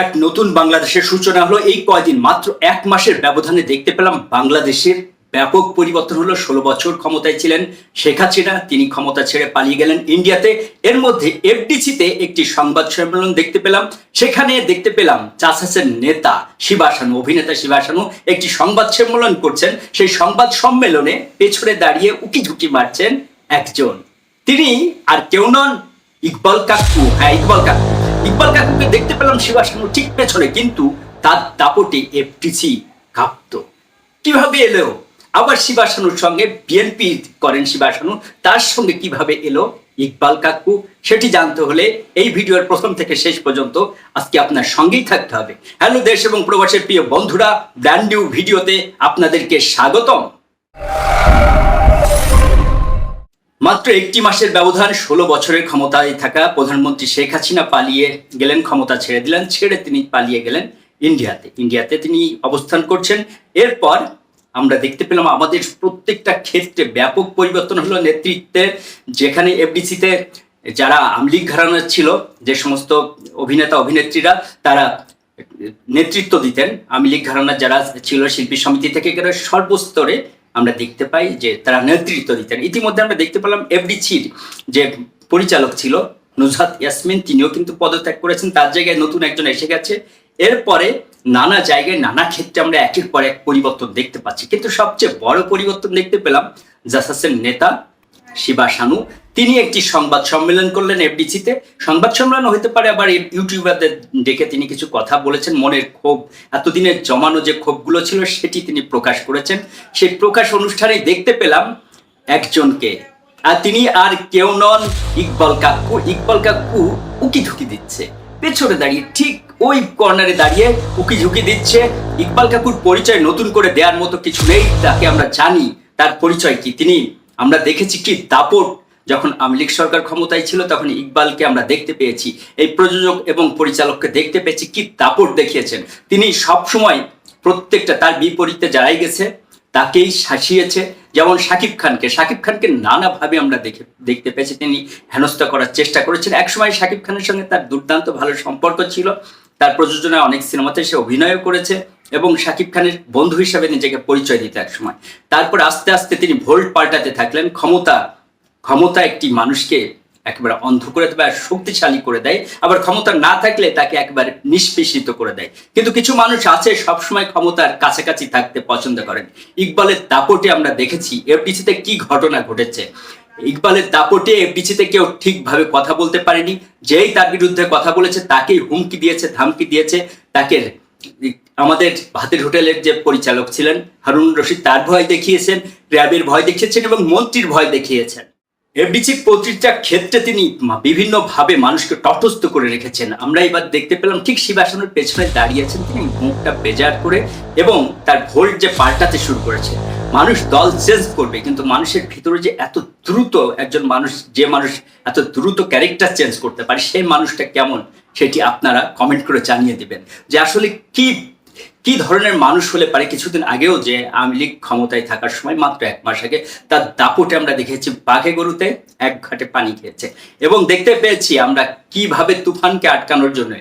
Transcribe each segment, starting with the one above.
এক নতুন বাংলাদেশের সূচনা হলো। এই কয়দিন মাত্র এক মাসের ব্যবধানে দেখতে পেলাম বাংলাদেশের ব্যাপক পরিবর্তন হলো। ষোলো বছর ক্ষমতায় ছিলেন শেখ হাসিনা, তিনি ক্ষমতা ছেড়ে পালিয়ে গেলেন ইন্ডিয়াতে। এর মধ্যে এফডিসিতে একটি সংবাদ সম্মেলন দেখতে পেলাম। সেখানে দেখতে পেলাম চাষাসের নেতা শিবাসানু অভিনেতা শিবাসানু একটি সংবাদ সম্মেলন করছেন। সেই সংবাদ সম্মেলনে পেছনে দাঁড়িয়ে উকি ঝুঁকি মারছেন একজন। তিনি আর কেউ নন, ইকবাল কাকু। হ্যাঁ ইকবাল কাকু। ইকবাল কাকুকে দেখতে পেলাম শিবাসানু ঠিক পেছনে, কিন্তু তার দাপটে এফটিসি কাঁপতো। কীভাবে এলো? আবার শিবাসানুর সঙ্গে বিএনপি করেন শিবাসানু তার সঙ্গে কীভাবে এলো ইকবাল কাকু? সেটি জানতে হলে এই ভিডিওর প্রথম থেকে শেষ পর্যন্ত আজকে আপনার সঙ্গেই থাকতে হবে। হ্যালো, দেশ এবং প্রবাসের প্রিয় বন্ধুরা, ব্র্যান্ড নিউ ভিডিওতে আপনাদেরকে স্বাগতম। মাত্র একটি মাসের ব্যবধান ষোলো বছরের ক্ষমতায় থাকা প্রধানমন্ত্রী শেখ হাসিনা পালিয়ে গেলেন, ক্ষমতা ছেড়ে দিলেন, ছেড়ে তিনি পালিয়ে গেলেন ইন্ডিয়াতে। ইন্ডিয়াতে তিনি অবস্থান করছেন। এরপর আমরা দেখতে পেলাম আমাদের প্রত্যেকটা ক্ষেত্রে ব্যাপক পরিবর্তন হলো নেতৃত্বে, যেখানে এফডিসিতে যারা আমলিগ ঘরানার ছিল, যে সমস্ত অভিনেতা, অভিনেত্রীরা, তারা নেতৃত্ব দিতেন। আওয়ামী লীগ ঘরানার যারা ছিল, শিল্পী সমিতি থেকে সর্বস্তরে আমরা দেখতে পাই যে তারা নেতৃত্ব দিতেন। ইতিমধ্যে আমরা দেখতে পেলাম এফডিসির যে পরিচালক ছিল নুজহাত ইয়াসমিন, তিনিও কিন্তু পদত্যাগ করেছেন। তার জায়গায় নতুন একজন এসে গেছে। এরপরে নানা জায়গায় নানা ক্ষেত্রে আমরা একের পর এক পরিবর্তন দেখতে পাচ্ছি। কিন্তু সবচেয়ে বড় পরিবর্তন দেখতে পেলাম জাসাসের নেতা শিবা শানু তিনি একটি সংবাদ সম্মেলন করলেন এফডিসিতে। সংবাদ সম্মেলন হতে পারে আবার ইউটিউবারদের ডেকে তিনি কিছু কথা বলেছেন। মনের ক্ষোভ, এতদিনের জমানো যে ক্ষোভগুলো ছিল সেটি তিনি প্রকাশ করেছেন। সেই প্রকাশ অনুষ্ঠানে দেখতে পেলাম একজনকে। আর তিনি আর কেউ নন, ইকবাল কাকু। ইকবাল কাকু উকি ঝুঁকি দিচ্ছে। পেছনে দাঁড়িয়ে, ঠিক ওই কর্নারে দাঁড়িয়ে উকি ঝুঁকি দিচ্ছে। ইকবাল কাকুর পরিচয় নতুন করে দেওয়ার মতো কিছু নেই, তাকে আমরা জানি। তার পরিচয় কি? তিনি আমরা দেখেছি কি দাপট, যখন আওয়ামী লীগ সরকার ক্ষমতায় ছিল, তখন ইকবালকে আমরা দেখতে পেয়েছি। এই প্রযোজক এবং পরিচালককে দেখতে পেয়েছি কি দাপট দেখিয়েছেন। তিনি সব সময় প্রত্যেকটা তার বিপরীতে যারাই গেছে, তাকেই শাসিয়েছে। যেমন শাকিব খানকে শাকিব খানকে নানাভাবে আমরা দেখে, দেখতে পেয়েছি। তিনি হেনস্থা করার চেষ্টা করেছেন একসময় শাকিব খানের সঙ্গে তার দুর্দান্ত ভালো সম্পর্ক ছিল। তার প্রযোজনায় অনেক সিনেমাতে সে অভিনয়ও করেছে। এবং শাকিব খানের বন্ধু হিসাবে নিজেকে পরিচয় দিতে একসময় তারপর আস্তে আস্তে তিনি ভোল্ট পাল্টাতে থাকলেন, ক্ষমতা ক্ষমতা একটি মানুষকে একেবারে অন্ধ করে দেবে আর শক্তিশালী করে দেয়। আবার ক্ষমতা না থাকলে তাকে একেবারে নিষ্পেষিত করে দেয়। কিন্তু কিছু মানুষ আছে, সবসময় ক্ষমতার কাছাকাছি থাকতে পছন্দ করেন। ইকবালের দাপটে আমরা দেখেছি, এফডিসিতে কি ঘটনা ঘটেছে? ইকবালের দাপটে এফডিসিতে কেউ ঠিকভাবে কথা বলতে পারেনি। যেই তার বিরুদ্ধে কথা বলেছে, তাকেই হুমকি দিয়েছে, ধামকি দিয়েছে, তাকে আমাদের ভাতের হোটেলের যে পরিচালক ছিলেন হারুন রশিদ, তার ভয় দেখিয়েছেন, র্যাবের ভয় দেখিয়েছেন এবং মন্ত্রীর ভয় দেখিয়েছেন। এফডিসি প্রতিটা ক্ষেত্রে তিনি বিভিন্নভাবে মানুষকে তটস্থ করে রেখেছেন। আমরা এবার দেখতে পেলাম ঠিক শিবাসনের পেছনে দাঁড়িয়েছেন তিনি, মুখটা বেজার করে এবং তার ভোল্ট যে পাল্টাতে শুরু করেছে। মানুষ দল চেঞ্জ করবে, কিন্তু মানুষের ভিতরে যে এত দ্রুত একজন মানুষ, যে মানুষ এত দ্রুত ক্যারেক্টার চেঞ্জ করতে পারে, সেই মানুষটা কেমন, সেটি আপনারা কমেন্ট করে জানিয়ে দিবেন। যে আসলে কি কি ধরনের মানুষ হলে পারে কিছুদিন আগেও যে আওয়ামী লীগ ক্ষমতায় থাকার সময় মাত্র এক মাস আগে তার দাপটে আমরা দেখেছি বাঘে গরুতে এক ঘাটে পানি খেয়েছে। এবং দেখতে পেয়েছি আমরা কীভাবে তুফানকে আটকানোর জন্য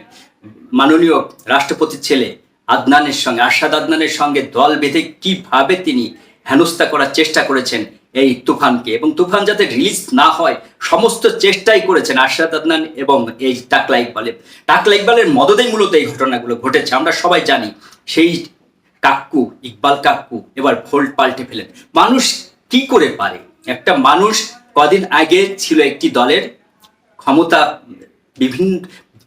মাননীয় রাষ্ট্রপতির ছেলে আদনানের সঙ্গে আশাদ আদনানের সঙ্গে দল বেঁধে কীভাবে তিনি হেনস্থা করার চেষ্টা করেছেন এই তুফানকে। এবং তুফান যাতে রিলিজ না হয়, সমস্ত চেষ্টাই করেছেন আরশাদ আদনান এবং এই টাকলা ইকবালের। টাকলা ইকবালের মদতেই মূলত এই ঘটনাগুলো ঘটেছে, আমরা সবাই জানি। সেই কাক্কু ইকবাল কাক্কু এবার ভোল্ট পাল্টে ফেলেন। মানুষ কি করে পারে? একটা মানুষ কদিন আগে ছিল একটি দলের ক্ষমতা, বিভিন্ন,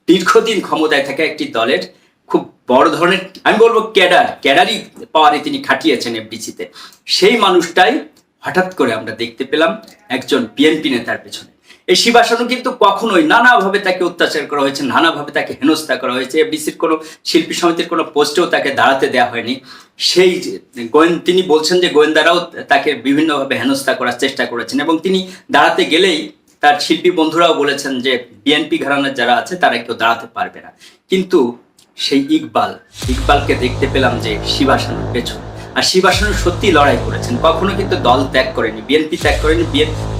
দীর্ঘদিন ক্ষমতায় থাকা একটি দলের, খুব বড় ধরনের, আমি বলব ক্যাডার, ক্যাডারই পাওয়ারে তিনি খাটিয়েছেন এফডিসিতে সেই মানুষটাই হঠাৎ করে আমরা দেখতে পেলাম একজন বিএনপি নেতার পেছনে। এই শিবাসানু কিন্তু কখনোই নানাভাবে তাকে অত্যাচার করা হয়েছে, নানাভাবে তাকে হেনস্থা করা হয়েছে। এফডিসির কোনো শিল্পী সমিতির কোনো পোস্টেও তাকে দাঁড়াতে দেওয়া হয়নি। সেই তিনি বলছেন যে গোয়েন্দারাও তাকে বিভিন্নভাবে হেনস্থা করার চেষ্টা করেছেন এবং তিনি দাঁড়াতে গেলেই তার শিল্পী বন্ধুরাও বলেছেন যে বিএনপি ঘরানার যারা আছে তারা কেউ দাঁড়াতে পারবে না। কিন্তু সেই ইকবাল, ইকবালকে দেখতে পেলাম যে শিবাসানুর পেছন। আর শিবাসানু সত্যি লড়াই করেছেন। কখনো কিন্তু দল ত্যাগ করেনি বিএনপি ত্যাগ করেনি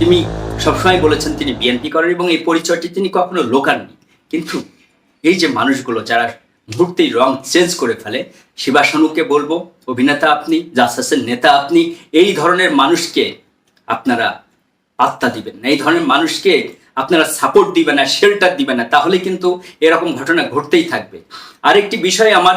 তিনি সবসময় বলেছেন তিনি বিএনপি করেন এবং এই পরিচয়টি তিনি কখনো লোকাননি। কিন্তু এই যে মানুষগুলো যারা মুহূর্তেই রং চেঞ্জ করে ফেলে শিবাসনুকে বলব, অভিনেতা আপনি, জাসাসের নেতা আপনি, এই ধরনের মানুষকে আপনারা আত্মা দিবেন না। এই ধরনের মানুষকে আপনারা সাপোর্ট দিবেন না শেল্টার দিবেন না, তাহলে কিন্তু এরকম ঘটনা ঘটতেই থাকবে। আরেকটি বিষয় আমার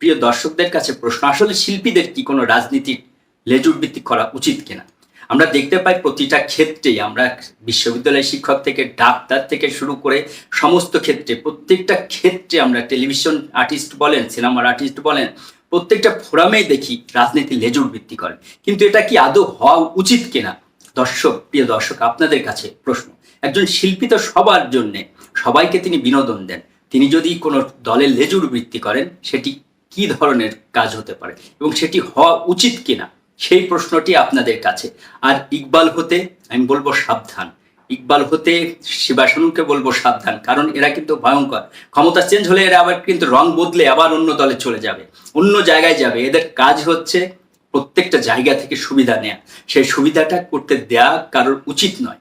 প্রিয় দর্শকদের কাছে প্রশ্ন, আসলে শিল্পীদের কি কোনো রাজনীতির লেজুর ভিত্তিক করা উচিত কিনা? আমরা দেখতে পাই প্রতিটা ক্ষেত্রেই, আমরা বিশ্ববিদ্যালয়ের শিক্ষক থেকে, ডাক্তার থেকে শুরু করে সমস্ত ক্ষেত্রে, প্রত্যেকটা ক্ষেত্রে আমরা টেলিভিশন আর্টিস্ট বলেন, সিনেমার আর্টিস্ট বলেন, প্রত্যেকটা ফোরামেই দেখি রাজনীতি লেজুর ভিত্তি করে কিন্তু এটা কি আদৌ হওয়া উচিত কিনা? দর্শক, প্রিয় দর্শক, আপনাদের কাছে প্রশ্ন। একজন শিল্পী তো সবার জন্যে সবাইকে তিনি বিনোদন দেন। তিনি যদি কোনো দলের লেজুর বৃত্তি করেন, সেটি কি ধরনের কাজ হতে পারে এবং সেটি হওয়া উচিত কিনা, সেই প্রশ্নটি আপনাদের কাছে। আর ইকবাল হতে আমি বলব সাবধান। ইকবাল হতে শিবাসনুকে বলব সাবধান, কারণ এরা কিন্তু ভয়ঙ্কর। ক্ষমতা চেঞ্জ হলে এরা আবার কিন্তু রং বদলে আবার অন্য দলে চলে যাবে, অন্য জায়গায় যাবে। এদের কাজ হচ্ছে প্রত্যেকটা জায়গা থেকে সুবিধা নেয়া। সেই সুবিধাটা করতে দেয়া কারোর উচিত নয়।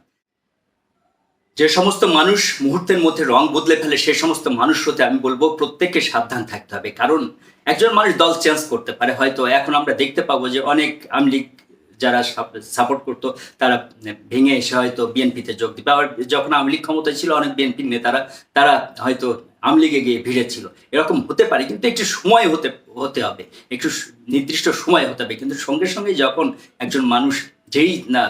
যে সমস্ত মানুষ মুহূর্তের মধ্যে রং বদলে ফেলে, সে সমস্ত মানুষ হতে আমি বলব প্রত্যেককে সাবধান থাকতে হবে। কারণ একজন মানুষ দল চেঞ্জ করতে পারে, হয়তো এখন আমরা দেখতে পাবো যে অনেক আমলিগ যারা সাপোর্ট করতো, তারা ভেঙে এসে হয়তো বিএনপিতে যোগ দিবে আবার যখন আমলিগ ক্ষমতায় ছিল, অনেক বিএনপির নেতারা, তারা হয়তো আমলিগে গিয়ে ভিড়েছিল। এরকম হতে পারে, কিন্তু একটু সময় হতে হতে হবে। একটু নির্দিষ্ট সময় হতে হবে। কিন্তু সঙ্গে সঙ্গে যখন একজন মানুষ যেই না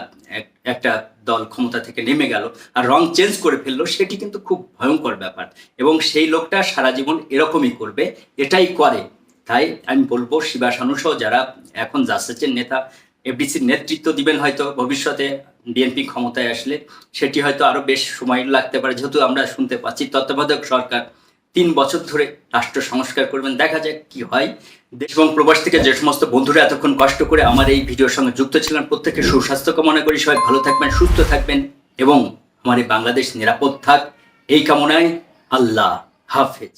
একটা দল ক্ষমতা থেকে নেমে গেল আর রং চেঞ্জ করে ফেলল, সেটি কিন্তু খুব ভয়ঙ্কর ব্যাপার। এবং সেই লোকটা সারা জীবন এরকমই করবে, এটাই করে। তাই আমি বলব শিবাসানু সহ যারা এখন জাসেচের নেতা, এফডিসির নেতৃত্ব দিবেন হয়তো ভবিষ্যতে বিএনপি ক্ষমতায় আসলে, সেটি হয়তো আরও বেশ সময় লাগতে পারে। যেহেতু আমরা শুনতে পাচ্ছি তত্ত্বাবধায়ক সরকার তিন বছর ধরে রাষ্ট্র সংস্কার করবেন, দেখা যাক কি হয়। দেশ এবং প্রবাস থেকে যে সমস্ত বন্ধুরা এতক্ষণ কষ্ট করে আমার এই ভিডিওর সঙ্গে যুক্ত ছিলেন প্রত্যেকের সুস্বাস্থ্য কামনা করি, সবাই ভালো থাকবেন, সুস্থ থাকবেন এবং আমার এই বাংলাদেশ নিরাপদ থাক। এই কামনায় আল্লাহ হাফেজ।